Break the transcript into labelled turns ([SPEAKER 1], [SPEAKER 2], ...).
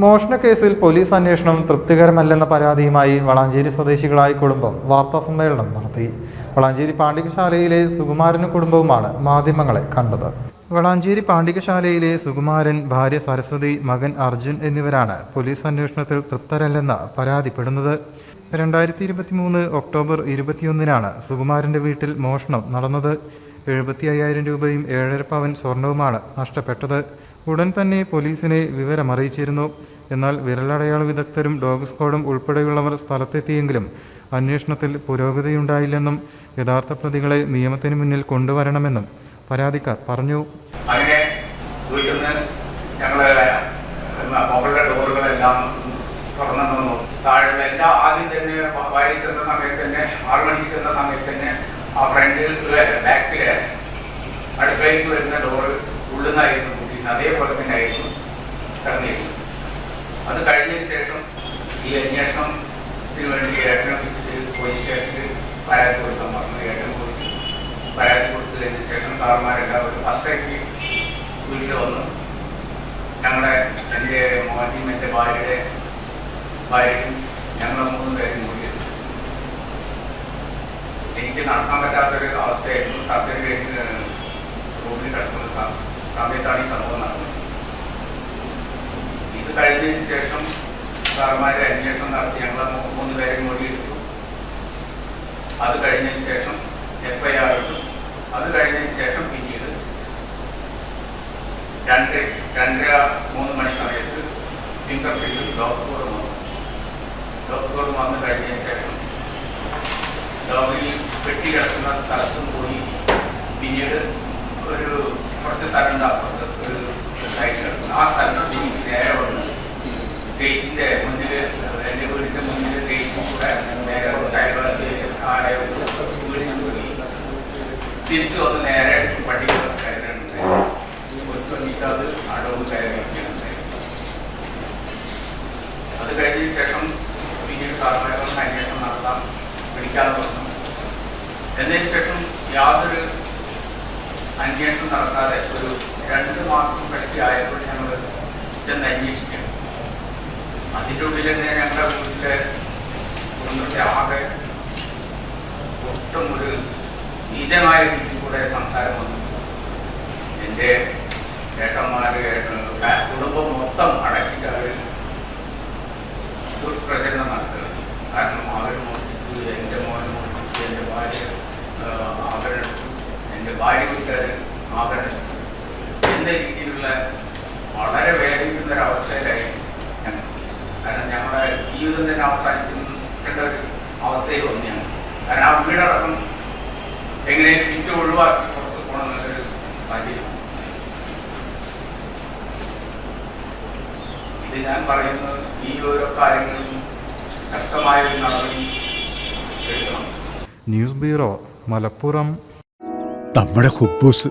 [SPEAKER 1] മോഷണക്കേസിൽ police അന്വേഷണം തൃപ്തികരമല്ലെന്ന പരാതിയുമായി വളാഞ്ചേരി സ്വദേശികളായ കുടുംബം വാർത്താ സമ്മേളനം നടത്തി. വളാഞ്ചേരി പാണ്ഡികശാലയിലെ സുകുമാരനും കുടുംബവുമാണ് മാധ്യമങ്ങളെ കണ്ടത്. വളാഞ്ചേരി പാണ്ഡികശാലയിലെ സുകുമാരൻ ഭാര്യ സരസ്വതി മകൻ അർജുൻ എന്നിവരാണ് പോലീസ് അന്വേഷണത്തിൽ തൃപ്തരല്ലെന്ന് പരാതിപ്പെടുന്നത്. രണ്ടായിരത്തി ഇരുപത്തി മൂന്ന് ഒക്ടോബർ ഇരുപത്തിയൊന്നിനാണ് സുകുമാരന്റെ വീട്ടിൽ മോഷണം നടന്നത്. എഴുപത്തി അയ്യായിരം രൂപയും ഏഴര പവൻ സ്വർണവുമാണ് നഷ്ടപ്പെട്ടത്. ഉടൻ തന്നെ പോലീസിനെ വിവരമറിയിച്ചിരുന്നു. എന്നാൽ വിരലടയാള വിദഗ്ധരും ഡോഗ് സ്ക്വാഡും ഉൾപ്പെടെയുള്ളവർ സ്ഥലത്തെത്തിയെങ്കിലും അന്വേഷണത്തിൽ പുരോഗതിയുണ്ടായില്ലെന്നും യഥാർത്ഥ പ്രതികളെ നിയമത്തിന് മുന്നിൽ കൊണ്ടുവരണമെന്നും പരാതിക്കാർ പറഞ്ഞു.
[SPEAKER 2] ഡോറുകളെല്ലാം താഴെ എല്ലാ ആദ്യം തന്നെ മണിക്ക് ആ ഫ്രണ്ടിൽ ബാക്കിൽ അടുക്കളയിലേക്ക് വരുന്ന ഡോറ് ഉള്ളുന്നായിരുന്നു. കൂട്ടിയിരുന്നത് അതേപോലെ തന്നെ ആയിരുന്നു കിടന്നിരുന്നത് അത് കഴിഞ്ഞതിന് ശേഷം ഈ അന്വേഷണത്തിന് വേണ്ടി ഏട്ടനെ വിളിച്ചിട്ട് പോലീസ് സ്റ്റേഷനിൽ പരാതി കൊടുക്കാൻ പറഞ്ഞു. ഏട്ടൻ പോയിട്ട് പരാതി കൊടുത്തതിന് ശേഷം സാറന്മാരെല്ലാവരും പത്തരയ്ക്ക് വീട്ടിൽ വന്നു. ഞങ്ങളുടെ എന്റെ മോനും എന്റെ ഭാര്യയുടെ ഭാര്യയും ഞങ്ങളെ മൂന്ന് പേരും കൂടിയിരുന്നു എനിക്ക് നടക്കാൻ പറ്റാത്തൊരു അവസ്ഥയായിരുന്നു. സർജറി കഴിഞ്ഞ് റൂമിൽ കിടക്കുന്ന സ- സമയത്താണ് ഈ സംഭവം നടന്നത് ഇത് കഴിഞ്ഞതിന് ശേഷം സാറുമാരെ അന്വേഷണം നടത്തി. ഞങ്ങളെ മൂന്ന് പേരെ മൊഴിയെടുത്തു അത് കഴിഞ്ഞതിന് ശേഷം എഫ് ഐ ആർ ഇട്ടു. അത് കഴിഞ്ഞതിന് ശേഷം പിന്നീട് രണ്ട് രണ്ടര മൂന്ന് മണി സമയത്ത് ഫിംഗർ പ്രിന്റും ഡോക്ടർ വന്നു. ഡോക്ടർ വന്നു കഴിഞ്ഞതിന് ശേഷം ഡോക്ടറിൽ പെട്ടി കിടക്കുന്ന സ്ഥലത്തും പോയി. പിന്നീട് ഉണ്ട് അപ്പുറത്ത് ഒരു സൈഡ് കിടക്കുന്നു ആ സ്ഥലത്ത് തിരിച്ച് നേരെ വന്ന് ഗേറ്റിന്റെ മുന്നിൽ എന്റെ വീടിന്റെ മുന്നിൽ ഗേറ്റിൽ കൂടെ നേരെ അയൽവാസി ഒരു വീടിന് പോയി തിരിച്ചു വന്ന് നേരെ പട്ടി കയറുന്നുണ്ട് ഒരു സമയത്ത് അത് അടവും കയറി അത് കഴിഞ്ഞതിന് ശേഷം പിന്നീട് സാധാരണ അന്വേഷണം നടത്താം പിടിക്കാതെ വന്നു എന്നതിന് ശേഷം യാതൊരു അന്വേഷണം നടത്താതെ ഒരു രണ്ട് മാസം കഴിച്ച് ആയപ്പോൾ ഞങ്ങൾ ചെന്ന് അന്വേഷിക്കും അതിന്റെ ഉള്ളിൽ തന്നെ ഞങ്ങളുടെ വീട്ടിലെ കുടുംബത്തെ ആകെ ഒട്ടും ഒരു നീചമായ രീതിയിൽ കൂടെ സംസാരം വന്നു. എന്റെ ഏട്ടന്മാര് ഏട്ടൻ കുടുംബം മൊത്തം അടക്കിയിട്ട് അവർ ദുഷ്പ്രചരണം നടത്തുക കാരണം അവർ മോഷ്ടിച്ചു എന്റെ മോനെ മോഷ്ടിച്ചു എന്റെ ഭാര്യ ആഭരണം എന്റെ ഭാര്യ വീട്ടുകാർ ആഭരണം എന്ന രീതിയിലുള്ള വളരെ വേദനിക്കുന്ന ഒരു അവസ്ഥയിലായി കാരണം ഞങ്ങളുടെ ജീവിതം തന്നെ അവസാനിക്കേണ്ട ഒരു അവസ്ഥയിൽ വന്നെയാണ്. കാരണം ആ വീടടക്കം എങ്ങനെ വിറ്റ് ഒഴിവാക്കി പുറത്ത് പോകണം എന്നൊരു സാഹചര്യം. ഇത് ഞാൻ പറയുന്നത് ഈ ഓരോ കാര്യങ്ങളിലും ശക്തമായ ഒരു നടപടി എടുക്കണം.
[SPEAKER 1] News bureau Malappuram.
[SPEAKER 3] നമ്മുടെ കുബൂസ്